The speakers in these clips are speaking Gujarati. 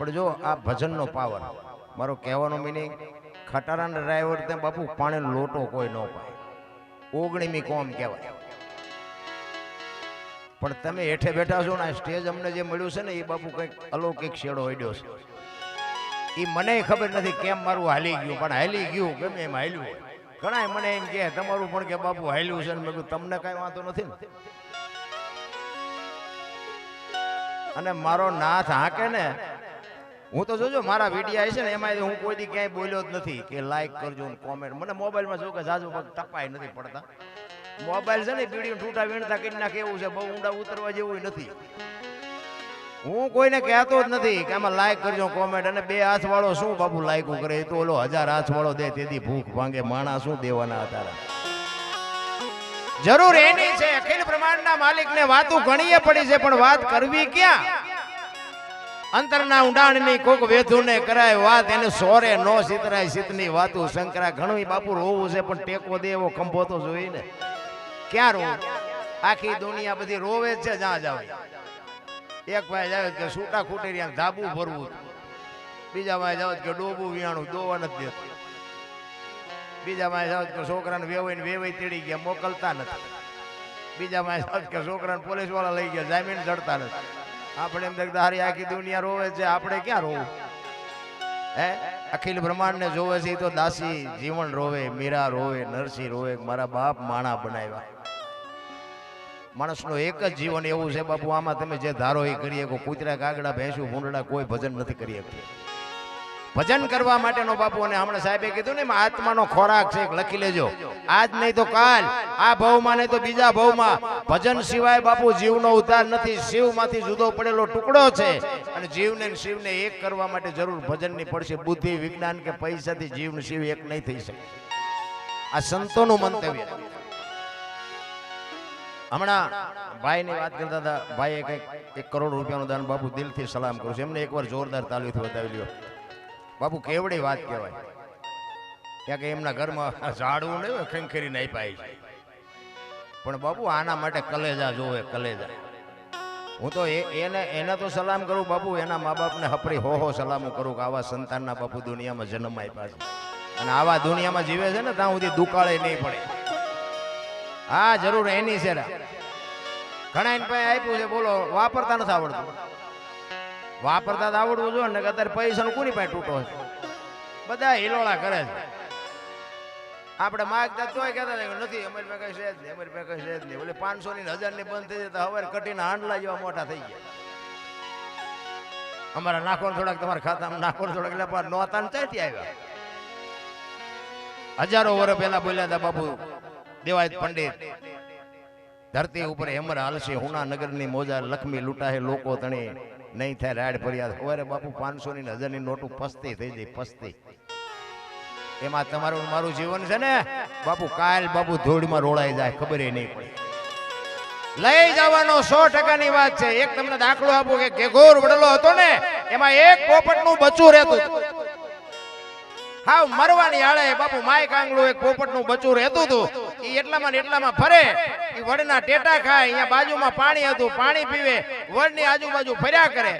પણ જો આ ભજનનો પાવર મારો કહેવાનો મિનિંગ ખટારાના ડ્રાઈવર ત્યાં બાપુ પાણીનો લોટો કોઈ ન પાય ઓગણીમી કોમ કહેવાય. પણ તમે હેઠે બેઠા છો ને, આ સ્ટેજ અમને જે મળ્યું છે ને, એ બાપુ કંઈક અલૌકિક શેડો હડ્યો છે. એ મને ખબર નથી કેમ મારું હાલી ગયું, પણ હાલી ગયું, ગમે એમ હાલ્યું ઘણા મને એમ કે તમારું પણ કે બાપુ હાલ્યું છે ને? મેં તમને કાંઈ વાંધો નથી ને. અને મારો નાથ હાંકે ને હું તો જોજો, મારા વિડીયા છે ને એમાં હું કોઈ દી ક્યાંય બોલ્યો જ નથી કે લાઈક કરજો કોમેન્ટ મને મોબાઈલમાં જો કે જાજુ ટપાય નથી પડતા. મોબાઈલ છે ને પીડી ઠૂટા વીણતા કરી નાખે એવું છે, બહુ ઊંડા ઉતરવા જેવું નથી. હું કોઈને કહેતો જ નથી કે આમાં લાઈક કરજો કોમેન્ટ અને બે હાથ વાળો શું બાપુ લાઈકો કરે? એ તો ઓલો હજાર હાથ વાળો દે, તેથી ભૂખ ભાંગે. માણા શું દેવાના હતા જરૂર એની છે, અખિલ પ્રમાણના માલિકને વાતું ઘણીએ પડી છે, પણ વાત કરવી ક્યાં? અંતરના ઊંડાણની કોક વેધુને કરાય વાત, એને સોરે નો સિતરાય સિતની વાતું. શંકરા ઘણું બાપુ રોવું છે, પણ ટેકો દે એવો ખંભો તો જોઈને ક્યાં રોવું? આખી દુનિયા બધી રોવે છે, જ્યાં જાવ. એક ભાઈ જાવે કે છૂટા ખૂટેરિયા ધાબુ ભરવું બીજા ભાઈ જાવ કે ડોબું વિયાણું દોવા નથી દેતું. બીજા ભાઈ જાવ કે છોકરાને વેવાઈને વેવાઈ તેડી ગયા, મોકલતા નથી. બીજા ભાઈ જાવ કે છોકરાને પોલીસવાળા લઈ ગયા, જામીન ચડતા નથી. આપણે એમ હારી આખી દુનિયા રોવે છે, આપણે ક્યાં રોવું? હે? અખિલ બ્રહ્માંડ ને જોવે છે તો દાસી જીવન રોવે, મીરા રોવે, નરસિંહ રોવે મારા બાપ માણા બનાવ્યા. માણસનું એક જ જીવન એવું છે, બાપુ, આમાં તમે જે ધારો એ કરી શકો કૂતરા, કાગડા, ભેંસું, ભૂંડડા કોઈ ભજન નથી કરી શકતું. ભજન કરવા માટેનો બાપુ અને હમણાં સાહેબે કીધું ને આત્માનો ખોરાક છે લખી લેજો. આજ નહીં તો કાલ, આ ભાવમાં નહીં તો બીજા ભવમાં. ભજન સિવાય બાપુ જીવનો ઉદ્ધાર નથી, શિવમાંથી જુદો પડેલો ટુકડો છે. અને જીવને શિવને એક કરવા માટે જરૂર ભજનની પડશે. બુદ્ધિ, વિજ્ઞાન કે પૈસાથી જીવ ને શિવ એક નહીં થઈ શકે. આ સંતોનું મંતવ્ય. હમણાં ભાઈની વાત કરતા હતા, ભાઈએ કંઈક એક કરોડ રૂપિયાનું દાન બાપુ દિલથી સલામ કરું છું. એમને એકવાર જોરદાર તાલીથી બતાવી લ્યો. બાપુ કેવડી વાત કહેવાય. ત્યાં કે એમના ઘરમાં ઝાડવું હોય, ખંખેરીને આપ્યા છે. પણ બાપુ આના માટે કલેજા જોવે, કલેજા. હું તો એને એને તો સલામ કરું બાપુ, એના મા બાપને હપરી હો હો સલામો કરું કે આવા સંતાનના બાપુ દુનિયામાં જન્મ આપ્યા છે. અને આવા દુનિયામાં જીવે છે ને, ત્યાં સુધી દુકાળે નહીં પડે. હા, જરૂર, એની છે. ઘણા પાસે આપ્યું છે, બોલો, વાપરતા નથી આવડતું. વાપરતા આવડવું જોઈએ ને અત્યારે પૈસા નું કોની પાસે તૂટો બધા હિલોળા કરે છે. આપણે માગતા તોય કહેતા હતા નથી, અમારી પાસે કઈ છે જ નહીં, અમારી પાસે કઈ છે જ નહીં. ઓલે પાંચસો ની હજારની બંધ થઈ જતા હવે કટીના હાંડલા જેવા મોટા થઈ ગયા. અમારા નાખો થોડાક તમારા ખાતામાં નાખો થોડાક એટલે નોતા ને ક્યાંથી આવ્યા. હજારો વર્ષ પહેલા બોલ્યા હતા બાપુ, દેવાયત પંડિત, ધરતી ઉપર હેમર હાલશે, હુના નગરની મોજા લક્ષ્મી લૂંટાહે લોકો તણી. નહીં થાય, રાડ ફરિયાદ સવારે બાપુ પાંચસો ની હજારની નોટું પસ્તી થઈ જાય, પસ્તી. એમાં તમારું મારું જીવન છે ને, બાપુ, કાલ બાપુ ધૂળમાં રોળાઈ જાય, ખબર નહીં પડે. લઈ જવાનો સો ટકાની વાત છે. એક તમને દાખલો આપું કે ઘેઘોર વડલો હતો ને, એમાં એક પોપટનું બચ્ચું રહેતું હતું. હાવ મરવાની આળે બાપુ માય કાંગલું એક પોપટનું બચ્ચું રહેતું હતું. ઈ એટલામાં ને એટલામાં ફરે. એ વડના ટેટા ખાય, અહીંયા બાજુમાં પાણી હતું, પાણી પીવે, વડની આજુબાજુ ફર્યા કરે.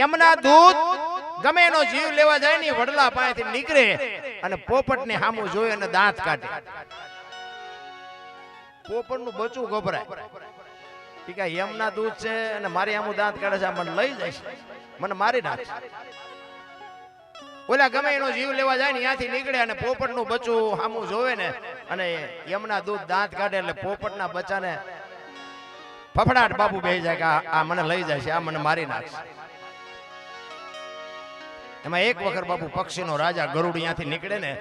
યમના દૂધ ગમે એનો જીવ લેવા જાય ને વડલા પાસેથી નીકળે અને પોપટને સામું જોઈ અને દાંત કાઢે. પોપટનું બચું ગભરાય. ટીકા યમના દૂધ છે અને મારી આમું દાંત કાઢે છે મને લઈ જાય. મને મારી નાખશે. ઓલા ગમે એનો જીવ લેવા જાય ને ત્યાંથી નીકળે અને પોપટનું બચ્ચું સામું જોવે ને, અને યમના દૂધ દાંત કાઢે એટલે પોપટના બચ્ચાને ફફડાટ બાપુ બે જાય કે આ મને લઈ જાય છે, આ મને મારી નાખશે. એમાં એક વખત બાપુ પક્ષીનો રાજા ગરુડ ત્યાંથી નીકળે ને,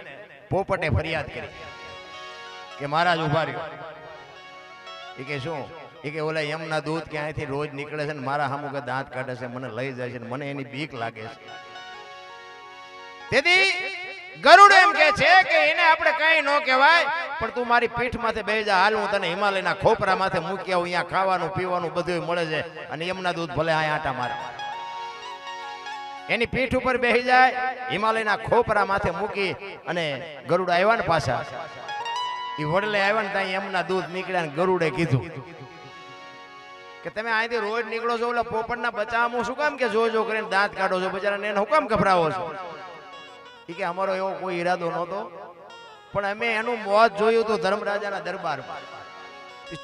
પોપટે ફરિયાદ કરી કે મહારાજ ઊભા રહ્યો. એ કે શું? એ કે ઓલા યમના દૂધ ક્યાંયથી રોજ નીકળે છે ને મારા સામુ કે દાંત કાઢે છે, મને લઈ જાય છે મને એની બીક લાગે છે. તેથી ગરુડ એમ કે છે કે એને આપણે કઈ ન કહેવાય, પણ તું મારી પીઠ માથે બે જા, હાલ હું તને હિમાલયના ખોપરા માથે મૂકી આવું, અહીંયા ખાવાનું, પીવાનું બધું મળે છે અને એમના દૂધ ભલે આ આટા મારે. એની પીઠ ઉપર બેસી જાય, હિમાલયના ખોપરા માથે મૂકી અને ગરુડ આવ્યા ને પાછા. એ વડલે આવ્યા ને ત્યાં એમના દૂધ નીકળ્યા ને ગરુડે કીધું કે તમે અહીંથી રોજ નીકળો છો એટલે પોપટના બચાવમાં શું કામ કે જો જો કરીને દાંત કાઢો છો, બચારાને એને હું કામ ગભરાવો છો? ઈ કે અમારો એવો કોઈ ઈરાદો નહોતો. પણ અમે એનું મોત જોયું હતું ધર્મરાજાના દરબારમાં.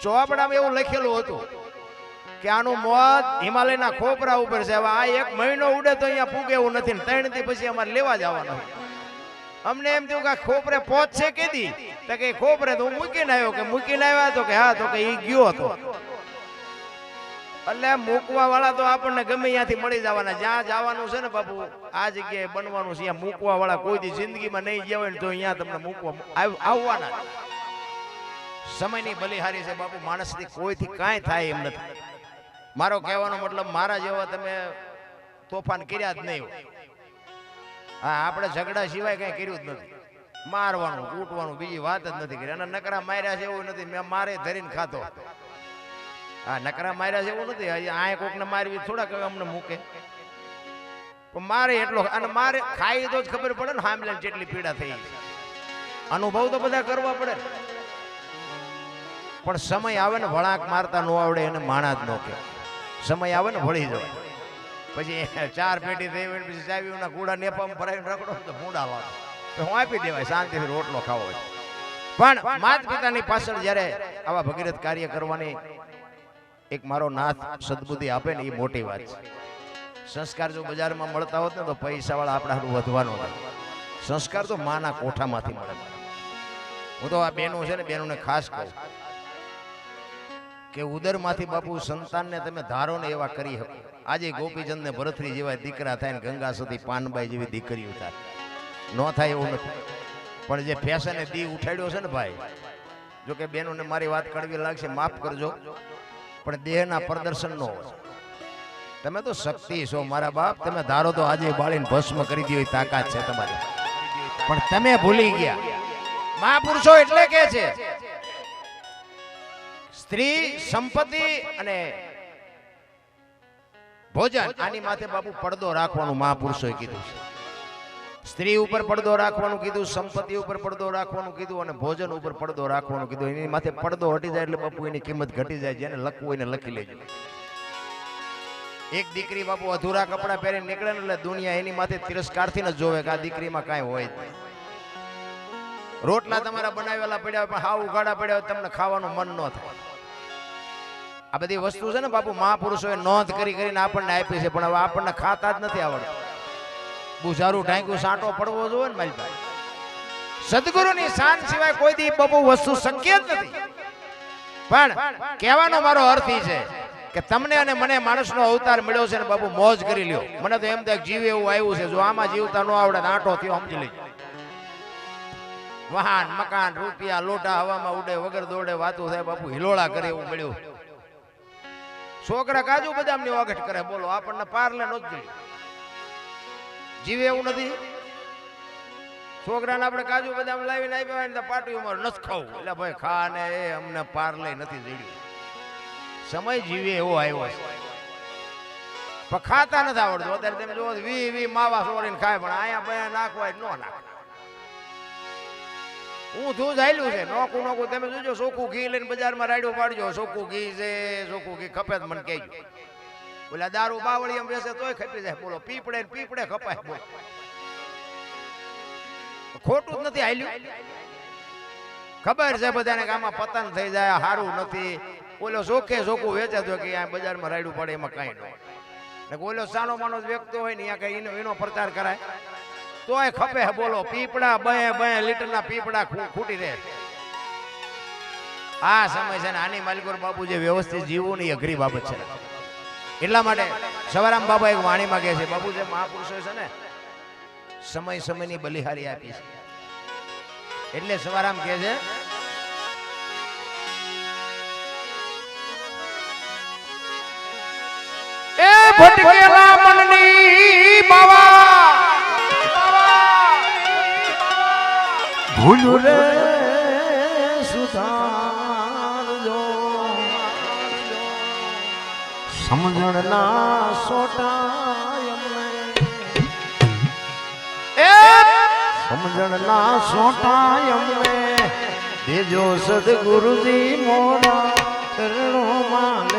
ચોપડામાં એવું લખેલું હતું કે આનું મોત હિમાલયના ખોપરા ઉપર છે. હવે આ એક મહિનો ઉડે તો અહીંયા પૂગે એવું નથી ને ત્રણથી પછી અમારે લેવા જવાનું અમને એમ થયું કે ખોપરે પહોંચશે કેદી તો કે ખોપરે તો હું મૂકીને આવ્યો. કે મૂકીને આવ્યા તો કે હા, તો કે એ ગયો હતો. એટલે મૂકવા વાળા તો આપણને ગમે ત્યાંથી મળી જવાના. જ્યાં જવાનું છે ને બાપુ, આ જગ્યાએ બનવાનું છે. મૂકવા વાળા કોઈ જિંદગીમાં નહીં હોય ને તો અહીંયા તમને મૂકવા આવવાના. સમયની બલિહારી છે બાપુ, માણસથી કોઈથી કાંઈ થાય એમ નથી. મારો કહેવાનો મતલબ, મારા જેવા તમે તોફાન કર્યા જ નહીં હા, આપણે ઝઘડા સિવાય કઈ કર્યું જ નથી. મારવાનું કૂટવાનું બીજી વાત જ નથી કરી. અને નકરા માર્યા છે એવું નથી. મેં મારે ધરીને ખાતો હા નકરા માર્યા છે એવું નથી. આ કોકને મારવી થોડા કઈ અમને મૂકે. પણ મારે એટલો અને મારે ખાઈ તો જ ખબર પડે ને હામલે જેટલી પીડા થઈ. અનુભવ તો બધા કરવા પડે. પણ સમય આવે ને વળાંક મારતા ન આવડે એને માણા જ ન કે સમય આવે ને વળી જાય. પછી ચાર પેટી થઈ ને પછી ચાવીઓના કુડા નેપામાં ભરાઈને રખડો તો ભૂંડા વાળો. તો હું આપી દેવાય શાંતિથી રોટલો ખાવો પણ માત પિતાની પાછળ જ્યારે આવા ભગીરથ કાર્ય કરવાની એક મારો નાથ સદબુદ્ધિ આપે ને એ મોટી વાત છે. સંસ્કાર જો બજારમાં મળતા હોત ને તો પૈસાવાળા આપણા વધવાનો સંસ્કાર તો માના કોઠામાંથી મળે. હું તો આ બહેનો છે ને બહેનોને ખાસ કહું. કે ઉદરમાંથી બાપુ સંતાનને તમે ધારો ને એવા કરી શકો. આજે ગોપીચંદ ને ભરથરી જેવા દીકરા થાય ને ગંગા સતી પાનબાઈ જેવી દીકરીઓ થાય. ન થાય એવું નથી. પણ જે ફેશને દી ઉઠાડ્યો છે ને ભાઈ, જો કે બહેનોને મારી વાત કડવી લાગશે, માફ કરજો. પણ દેહના પ્રદર્શન નો તમે તો શક્તિ છો, મારા બાપ. તમે ધારો તો આજે બાળીને ભસ્મ કરી દીધી તાકાત છે તમારી. પણ તમે ભૂલી ગયા. મહાપુરુષો એટલે કે છે, સ્ત્રી, સંપત્તિ અને ભોજન, આની માથે બાપુ પડદો રાખવાનું મહાપુરુષોએ કીધું છે. સ્ત્રી ઉપર પડદો રાખવાનું કીધું, સંપત્તિ ઉપર પડદો રાખવાનું કીધું અને ભોજન ઉપર પડદો રાખવાનું કીધું. એની માથે પડદો હટી જાય એટલે બાપુ એની કિંમત ઘટી જાય, જેને લખવું એને લખી લેજો. એક દીકરી બાપુ અધૂરા કપડા પહેરીને નીકળે ને એટલે દુનિયા એની માથે તિરસ્કારથી ન જોવે કે આ દીકરીમાં કાંઈ હોય. રોટલા તમારા બનાવેલા પડ્યા પણ હાવ ઉઘાડા પડ્યા હોય, તમને ખાવાનું મન ન થાય. આ બધી વસ્તુ છે ને બાપુ, મહાપુરુષોએ નોંધ કરી કરીને આપણને આપી છે, પણ હવે આપણને ખાતા જ નથી આવડતું. બુઝારું ઢાંક્યું, સાંટો પડવો જોઈએ ને મારી પાસે. સદગુરુની શાન સિવાય કોઈ દી બબુ વસ્તુ શક્ય જ નથી. પણ કહેવાનો મારો અર્થ ઈ છે કે તમને અને મને માણસનો અવતાર મળ્યો છે ને બાબુ મોજ કરી લ્યો. મને તો એમ થાય જીવે એવું આવ્યું છે. જો આમાં જીવતા ન આવડે આંટો થયો, સમજી લેજો. વાહન, મકાન, રૂપિયા લોટા હવામાં ઉડે, વગર દોડે, વાતું થાય, બાપુ, હિલોળા કરે એવું મળ્યું. છોકરા કાજુ બદામની વાગઠ કરે, બોલો, આપણને પારલે નો જ જોઈએ. જીવે એવું નથી. છોકરાને આપણે કાજુ બદામ લાવીને આપ્યા હોય ને પાટી ઉમર નથી ખાવું. એટલે ભાઈ ખા ને એ અમને પારલે નથી જડ્યું. સમય જીવે એવો આવ્યો છે. પણ ખાતા નથી આવડતું. અત્યારે તમે જુઓ વી વી માવા સોરીને ખાય, પણ અહીંયા ભાઈ નાખવાય ન નાખે. હું દૂધ જાયલું છે. નોકું નોકું તમે જોજો સોકું ઘી લઈને બજારમાં રાડ્યો પાડજો. સોખું ઘી છે સોખું ઘી. ખપે મને કહેજો. ઓલા દારૂ બાવળી એમ બેસે તોય ખપી જાય. બોલો પીપડે પીપડે ખપાય. ખોટું જ નથી હાલ્યું. ખબર છે બધાને કે આમાં પતન થઈ જાય સારું નથી. ઓલો સોખે સોખું વેચે તો કે આ બજારમાં રાયડું પડે, એમાં કાંઈ ન હોય. ઓલો સાનો માનો વ્યક્તિ હોય ને કઈ એનો એનો પ્રચાર કરાય. તોય ખપે બોલો પીપડા બે બે લીટરના પીપડા ખૂ- ખૂટી રહે. આ સમય છે ને આની માલિકોર બાપુ જે વ્યવસ્થિત જીવવું ને અઘરી બાબત છે. એટલા માટે સવારામ બાબા એક વાણીમાં કહે છે, બાપુ, જે મહાપુરુષો છે ને, સમય સમયની બલિહારી આપી છે. એટલે સવારામ કહે છે, એ ભટકેલા મનની બાવા, ભૂલ રે સમજણના સોટા સમજણના સોટા એમને. દેજો સદગુરુજી મોરા ચરણોમાં